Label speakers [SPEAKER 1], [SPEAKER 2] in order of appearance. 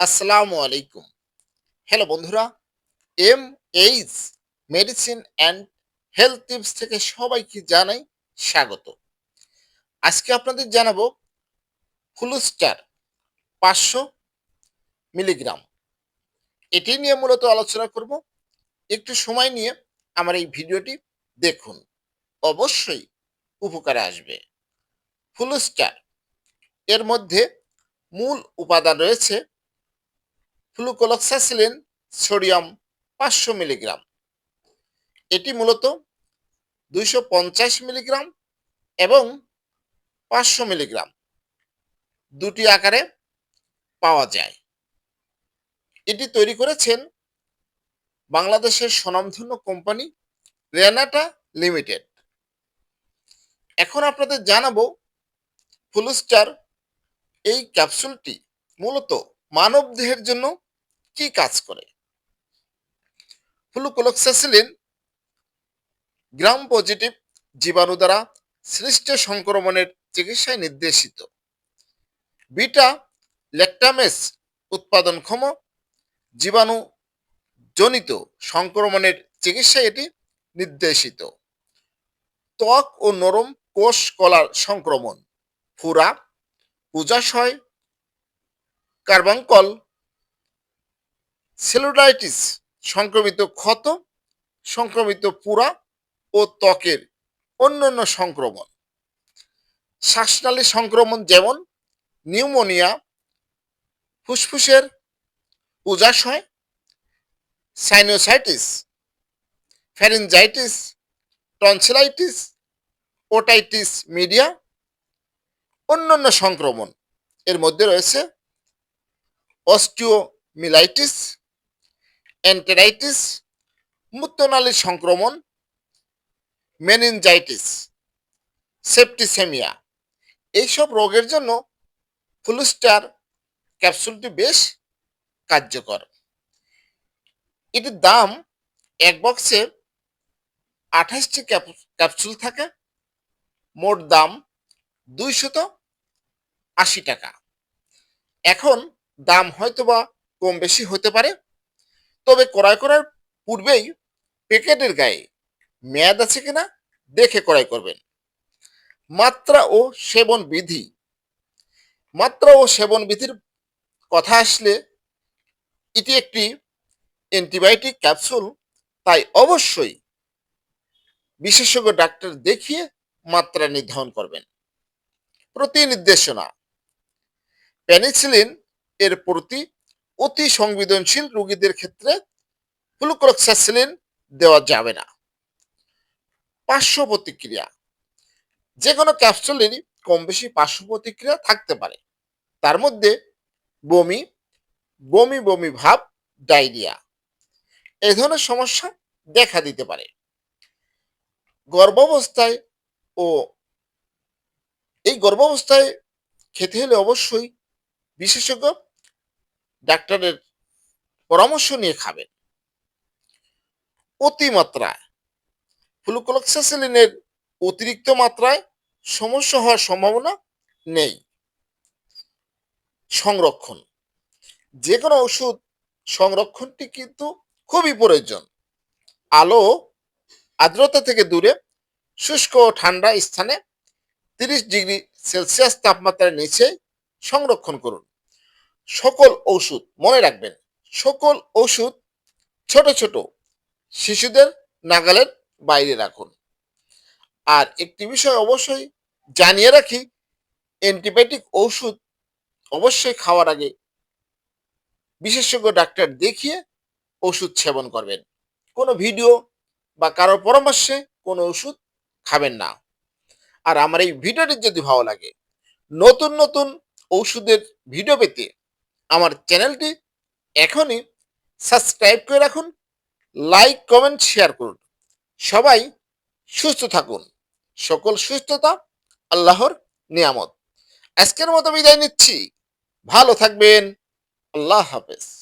[SPEAKER 1] আসসালামু আলাইকুম। হ্যালো বন্ধুরা M H medicine and health tips থেকে সবাইকে জানাই স্বাগত। আজকে আপনাদের জানাব ফুলস্টার পাঁচশো মিলিগ্রাম। এটি নিয়ে মূলত আলোচনা করব। একটু সময় নিয়ে আমার এই ভিডিওটি দেখুন, অবশ্যই উপকারে আসবে। ফুলস্টার এর মধ্যে মূল উপাদান রয়েছে ফ্লুকোলক্সাসিলিন সোডিয়াম পাঁচশো মিলিগ্রাম। এটি মূলত দুইশো পঞ্চাশ মিলিগ্রাম এবং পাঁচশো মিলিগ্রাম। দুটি আকারে পাওয়া যায়। এটি তৈরি করেছেন বাংলাদেশের স্বনামধন্য কোম্পানি রেনাটা লিমিটেড। এখন আপনাদের জানাব ফুলস্টার এই ক্যাপসুলটি মূলত মানব দেহের জন্য কি কাজ করে? ফ্লুকোলক্সাসিলিন গ্রাম পজিটিভ জীবাণু দ্বারা সৃষ্ট সংক্রমণের চিকিৎসায় নির্দেশিত। বিটা ল্যাকটামেস উৎপাদনক্ষম, জীবাণু জনিত সংক্রমণের চিকিৎসায় এটি নির্দেশিত। ত্বক ও নরম কোষ কলার সংক্রমণ, ফুরা, পূজাশয়, কার্বাঙ্কল সেলুলাইটিস সংক্রমিত ক্ষত, সংক্রমিত পুরা ও ত্বকের অন্যান্য সংক্রমণ। শ্বাসনালী সংক্রমণ যেমন নিউমোনিয়া, ফুসফুসের পূজাশয় sinusitis pharyngitis tonsillitis, otitis media, অন্যান্য সংক্রমণ। এর মধ্যে রয়েছে অস্টিওমিলাইটিস এন্টেরাইটিস মূত্রনালীর সংক্রমণ মেনিনজাইটিস সেপ্টিসেমিয়া এইসব রোগের জন্য ফ্লুস্টার ক্যাপসুলটি বেশ কার্যকর। এটির দাম এক বক্সে আঠাশটি ক্যাপসুল থাকে। মোট দাম দুইশত আশি টাকা। এখন দাম হয়তোবা কম বেশি হতে পারে। তবে ক্রয় করার পূর্বেই প্যাকেটের গায়ে মেয়াদ আছে কিনা দেখে ক্রয় করবেন। মাত্রা ও সেবন বিধি। মাত্রা ও সেবন বিধির কথা আসলে এটি একটি অ্যান্টিবায়োটিক ক্যাপসুল, তাই অবশ্যই বিশেষজ্ঞ ডাক্তার দেখিয়ে মাত্রা নির্ধারণ করবেন। প্রতি নির্দেশনা পেনিসিলিন এর প্রতি অতি সংবেদনশীল রোগীদের ক্ষেত্রে ফ্লুক্রক্সাসিলিন দেওয়া যাবে না। পার্শ্ব প্রতিক্রিয়া। যে কোনো ক্যাপসুলেরই কম বেশি পার্শ্ব প্রতিক্রিয়া থাকতে পারে। তার মধ্যে বমি বমি বমি ভাব, ডায়রিয়া এ ধরনের সমস্যা দেখা দিতে পারে। গর্ভাবস্থায় ও এই গর্ভাবস্থায় খেতে হলে অবশ্যই বিশেষজ্ঞ ডাক্তারের পরামর্শ নিয়ে খাবেন। অতিমাত্রায়, ফ্লুকোলক্সাসিলিনের অতিরিক্ত মাত্রায় সমস্যা হওয়ার সম্ভাবনা নেই। সংরক্ষণ যে কোনো ওষুধ সংরক্ষণটি কিন্তু খুবই প্রয়োজন। আলো আর্দ্রতা থেকে দূরে, শুষ্ক ও ঠান্ডা স্থানে তিরিশ ডিগ্রি সেলসিয়াস তাপমাত্রার নিচে সংরক্ষণ করুন। সকল ওষুধ মনে রাখবেন, সকল ওষুধ ছোট ছোট শিশুদের নাগালের বাইরে রাখুন। আর একটি বিষয় অবশ্যই জানিয়ে রাখি, অ্যান্টিবায়োটিক ওষুধ অবশ্যই খাওয়ার আগে বিশেষজ্ঞ ডাক্তার দেখিয়ে ওষুধ সেবন করবেন। কোনো ভিডিও বা কারোর পরামর্শে কোনো ওষুধ খাবেন না। আর আমার এই ভিডিওটি যদি ভালো লাগে, নতুন নতুন ওষুধের ভিডিও পেতে আমার চ্যানেলটি এখনই সাবস্ক্রাইব করে রাখুন, লাইক, কমেন্ট, শেয়ার করুন। সবাই সুস্থ থাকুন। সকল সুস্থতা আল্লাহর নিয়ামত। আজকের মতো বিদায় নিচ্ছি। ভালো থাকবেন। আল্লাহ হাফেজ।